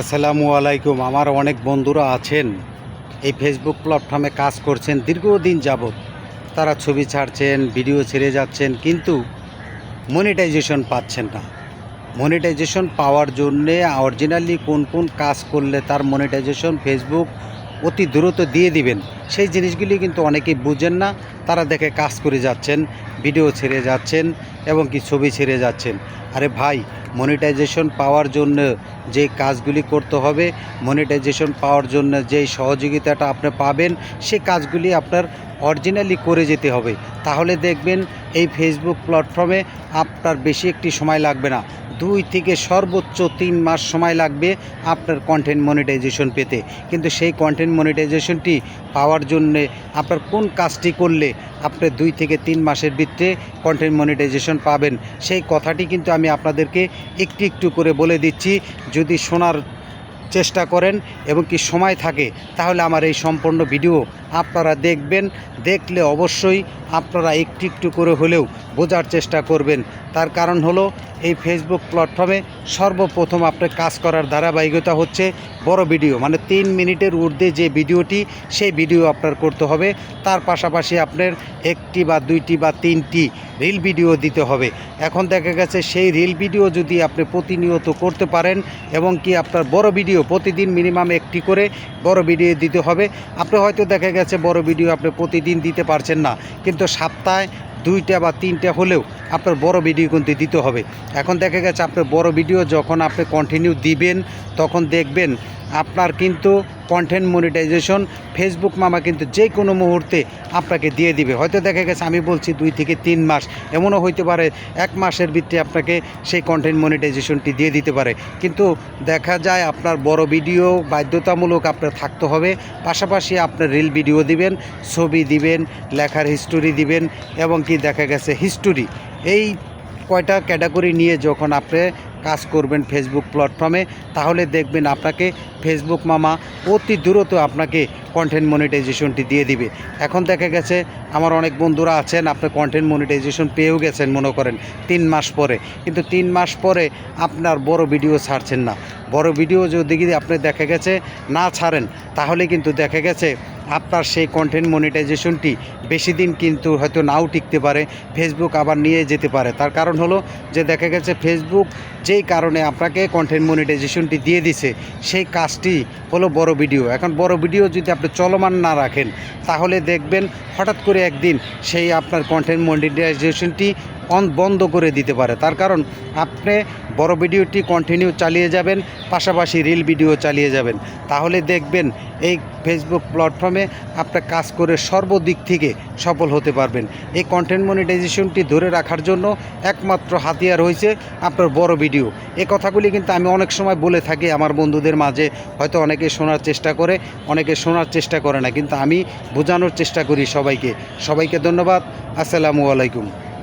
আসসালামু আলাইকুম। আমার অনেক বন্ধুরা আছেন, এই ফেসবুক প্ল্যাটফর্মে কাজ করছেন, দীর্ঘদিন যাবৎ। তারা ছবি ছাড়ছেন ভিডিও ছেড়ে যাচ্ছেন, কিন্তু মনিটাইজেশন পাচ্ছেন না। মনিটাইজেশন পাওয়ার জন্যে অরিজিনালি কোন কোন কাজ করলে তার মনিটাইজেশন ফেসবুক অতি দ্রুত দিয়ে দিবেন। সেই জিনিসগুলি কিন্তু অনেকেই বুঝেন না। তারা দেখে কাজ করে যাচ্ছেন, ভিডিও ছেড়ে যাচ্ছেন এবং কি ছবি ছেড়ে যাচ্ছেন। আরে ভাই মনিটাইজেশন পাওয়ার জন্য যে কাজগুলি করতে হবে মনিটাইজেশন পাওয়ার জন্য যেই সহযোগিতাটা আপনি পাবেন, সে কাজগুলি আপনার অরিজিনালি করে যেতে হবে। তাহলে দেখবেন এই ফেসবুক প্ল্যাটফর্মে আপনার বেশি একটি সময় লাগবে না। দুই থেকে সর্বোচ্চ তিন মাস সময় লাগবে আপনার কন্টেন্ট মনিটাইজেশন পেতে। কিন্তু সেই কন্টেন্ট মনিটাইজেশনটি পাওয়ার জন্যে আপনার কোন কাজটি করলে আপনি দুই থেকে তিন মাসের ভিতরে কন্টেন্ট মনিটাইজেশন পাবেন, সেই কথাটি কিন্তু আমি আপনাদেরকে একটু একটু করে বলে দিচ্ছি। যদি শোনার চেষ্টা করেন এবং কি সময় থাকে, তাহলে আমার এই সম্পূর্ণ ভিডিও আপনারা দেখবেন। দেখলে অবশ্যই আপনারা একটু একটু করে হলেও বোঝার চেষ্টা করবেন। তার কারণ হলো এই ফেসবুক প্ল্যাটফর্মে সর্বপ্রথম আপনার কাজ করার ধারাবাহিকতা হচ্ছে বড় ভিডিও। মানে তিন মিনিটের ঊর্ধ্বে যে ভিডিওটি, সেই ভিডিও আপনার করতে হবে। তার পাশাপাশি আপনার একটি বা দুইটি বা তিনটি রিল ভিডিও দিতে হবে। এখন দেখা গেছে সেই রিল ভিডিও যদি আপনি প্রতিনিয়ত করতে পারেন এবং কি আপনার বড় ভিডিও প্রতিদিন মিনিমাম একটি করে বড় ভিডিও দিতে হবে, আপনি হয়তো দেখা গেছে বড় ভিডিও আপনি প্রতিদিন দিতে পারছেন না। কিন্তু সপ্তাহে দুইটা বা তিনটা হলেও আপনার বড় ভিডিও কিন্তু দিতে হবে। এখন দেখা গেছে আপনার বড় ভিডিও যখন আপনি কন্টিনিউ দিবেন, তখন দেখবেন আপনার কিন্তু কন্টেন্ট মনিটাইজেশন ফেসবুক মামা কিন্তু যে কোনো মুহূর্তে আপনাকে দিয়ে দিবে। হয়তো দেখা গেছে আমি বলছি দুই থেকে তিন মাস, এমনও হইতে পারে এক মাসের ভিত্তিতে আপনাকে সেই কন্টেন্ট মনিটাইজেশনটি দিয়ে দিতে পারে। কিন্তু দেখা যায় আপনার বড় ভিডিও বাধ্যতামূলক আপনার থাকতে হবে, পাশাপাশি আপনার রিল ভিডিও দিবেন, ছবি দিবেন, লেখার হিস্টোরি দিবেন এবং কি দেখা গেছে হিস্টোরি এই কয়টা ক্যাটাগরি নিয়ে যখন আপনি কাজ করবেন ফেসবুক প্ল্যাটফর্মে তাহলে দেখবেন আপনাকে ফেসবুক মামা অতি দ্রুত আপনাকে কন্টেন্ট মনিটাইজেশনটি দিয়ে দিবে। এখন দেখা গেছে, আমার অনেক বন্ধুরা আছেন, আপনি কন্টেন্ট মনিটাইজেশন পেয়েও গেছেন মনে করেন তিন মাস পরে। কিন্তু তিন মাস পরে আপনার বড় ভিডিও ছাড়ছেন না। বড় ভিডিও যদি আপনি দেখা গেছে না ছাড়েন, তাহলে কিন্তু দেখা গেছে আপনার সেই কন্টেন্ট মনিটাইজেশনটি বেশি দিন কিন্তু হয়তো নাও টিকতে পারে ফেসবুক আবার নিয়ে যেতে পারে। তার কারণ হলো যে দেখা গেছে ফেসবুক যেই কারণে আপনাকে কন্টেন্ট মনিটাইজেশনটি দিয়ে দিছে। সেই কাজটি হলো বড় ভিডিও। এখন বড় ভিডিও যদি আপনি চলমান না রাখেন, তাহলে দেখবেন হঠাৎ করে একদিন সেই আপনার কন্টেন্ট মনিটাইজেশনটি বন্ধ করে দিতে পারে। তার কারণ আপনি বড় ভিডিওটি কন্টিনিউ চালিয়ে যাবেন, পাশাপাশি রিল ভিডিও চালিয়ে যাবেন। তাহলে দেখবেন এই ফেসবুক প্ল্যাটফর্মে আপনার কাজ করে সর্বদিক থেকে সফল হতে পারবেন। এই কন্টেন্ট মনিটাইজেশনটি ধরে রাখার জন্য একমাত্র হাতিয়ার হয়েছে আপনার বড় ভিডিও এই কথাগুলি কিন্তু আমি অনেক সময় বলে থাকি আমার বন্ধুদের মাঝে। হয়তো অনেকে শোনার চেষ্টা করে, অনেকে শোনার চেষ্টা করে না। কিন্তু আমি বোঝানোর চেষ্টা করি সবাইকে। সবাইকে ধন্যবাদ। আসসালামু আলাইকুম।